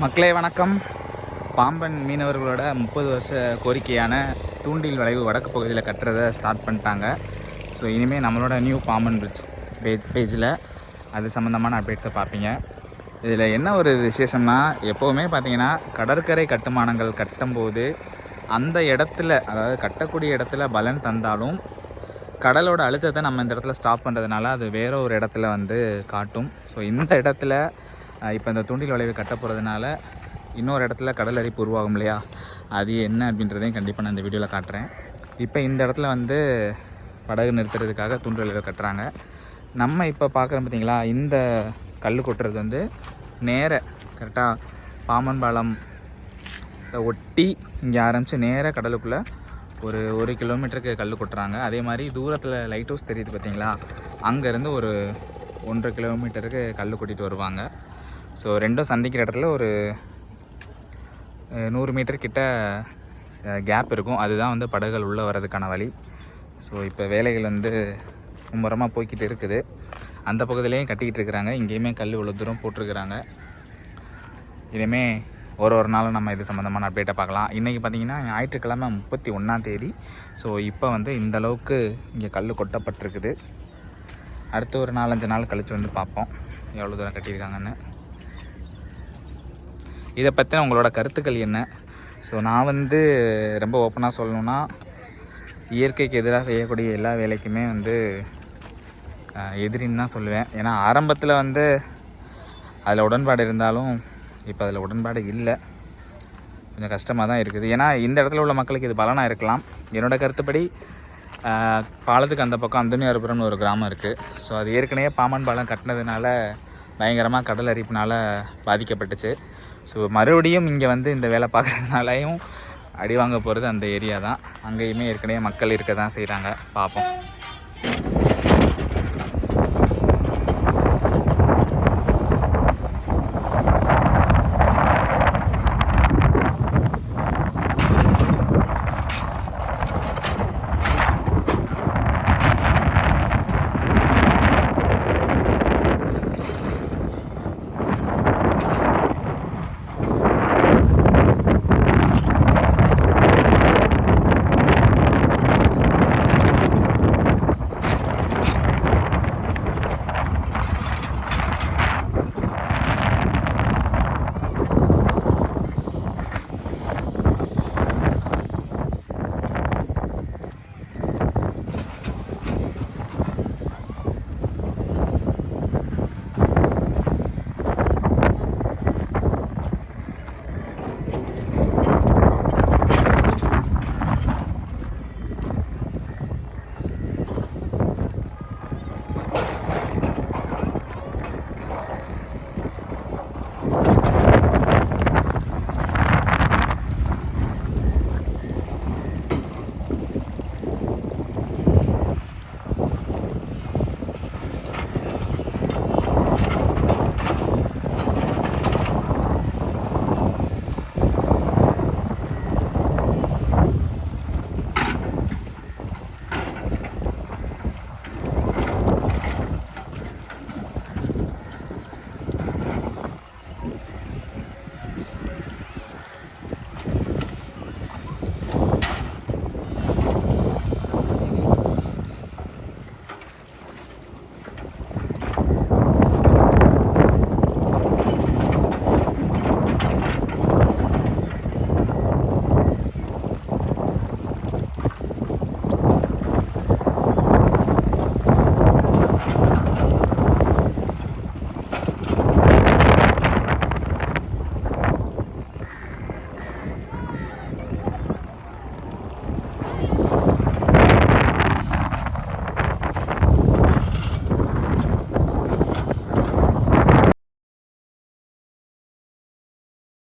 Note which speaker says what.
Speaker 1: மக்களே வணக்கம். பாம்பன் மீனவர்களோட முப்பது வருஷ கோரிக்கையான தூண்டில் வளைவு வடக்கு பகுதியில் கட்டுறதை ஸ்டார்ட் பண்ணிட்டாங்க. ஸோ இனிமேல் நம்மளோட நியூ பாம்பன் பிரிட்ஜ் பேஜ் பேஜில் அது சம்மந்தமான அப்டேட்ஸை பார்ப்பீங்க. இதில் என்ன ஒரு விசேஷம்னா எப்போவுமே பார்த்தீங்கன்னா கடற்கரை கட்டுமானங்கள் கட்டும்போது அந்த இடத்துல அதாவது கட்டக்கூடிய இடத்துல பலன் தந்தாலும் கடலோட அழுத்தத்தை நம்ம இந்த இடத்துல ஸ்டாப் பண்ணுறதுனால அது வேற ஒரு இடத்துல வந்து காட்டும். ஸோ இந்த இடத்துல இப்போ இந்த தூண்டில் வளைவு கட்ட போகிறதுனால இன்னொரு இடத்துல கடல் அரிப்பு உருவாகும் இல்லையா? அது என்ன அப்படின்றதையும் கண்டிப்பாக நான் இந்த வீடியோவில் காட்டுறேன். இப்போ இந்த இடத்துல வந்து படகு நிறுத்துறதுக்காக தூண்டில் வளைவு கட்டுறாங்க. நம்ம இப்போ பார்க்குறோம் பார்த்தீங்களா இந்த கல் கொட்டுறது வந்து நேர கரெக்டாக பாம்பன் பாலம் இதை ஒட்டி இங்கே ஆரம்பித்து நேராக கடலுக்குள்ளே ஒரு ஒரு கிலோமீட்டருக்கு கல் கொட்டுறாங்க. அதே மாதிரி தூரத்தில் லைட் ஹவுஸ் தெரியுது பார்த்தீங்களா அங்கேருந்து ஒரு ஒன்றரை கிலோமீட்டருக்கு கல் கொட்டிட்டு வருவாங்க. ஸோ ரெண்டும் சந்திக்கிற இடத்துல ஒரு நூறு மீட்டர் கிட்ட கேப் இருக்கும். அதுதான் வந்து படகுகள் உள்ளே வர்றதுக்கான வழி. ஸோ இப்போ வேலைகள் வந்து மும்முரமாக போய்கிட்டு இருக்குது. அந்த பக்கத்துலேயும் கட்டிக்கிட்டு இருக்கிறாங்க. இங்கேயுமே கல் இவ்வளோ தூரம் போட்டிருக்கிறாங்க. இனிமே ஒரு ஒரு நாளும் நம்ம இது சம்மந்தமான அப்டேட்டை பார்க்கலாம். இன்றைக்கி பார்த்தீங்கன்னா ஞாயிற்றுக்கிழமை முப்பத்தி ஒன்றாம் தேதி. ஸோ இப்போ வந்து இந்த அளவுக்கு இங்கே கல் கொட்டப்பட்டிருக்குது. அடுத்து ஒரு நாலஞ்சு நாள் கழித்து வந்து பார்ப்போம். எவ்வளோ தூரம் கட்டியிருக்காங்கன்னு. இதை பற்றின உங்களோட கருத்துக்கள் என்ன? ஸோ நான் வந்து ரொம்ப ஓப்பனாக சொல்லணுன்னா இயற்கைக்கு எதிராக செய்யக்கூடிய எல்லா வேலைக்குமே வந்து எதிரின்னு தான் சொல்லுவேன். ஏன்னா ஆரம்பத்தில் வந்து அதில் உடன்பாடு இருந்தாலும் இப்போ அதில் உடன்பாடு இல்லை. கொஞ்சம் கஷ்டமாக தான் இருக்குது. ஏன்னா இந்த இடத்துல உள்ள மக்களுக்கு இது பலனாக இருக்கலாம். என்னோட கருத்துப்படி பாலத்துக்கு அந்த பக்கம் அந்தனியாரபுரம்னு ஒரு கிராமம் இருக்குது ஸோ அது ஏற்கனவே பாமன் பாலம் கட்டினதுனால பயங்கரமாக கடல் அரிப்புனால் பாதிக்கப்பட்டுச்சு. ஸோ மறுபடியும் இங்கே வந்து இந்த வேலை பார்க்குறதுனாலையும் அடி வாங்க போகிறது அந்த ஏரியா தான். அங்கேயுமே ஏற்கனவே மக்கள் இருக்க தான் செய்கிறாங்க பார்ப்போம்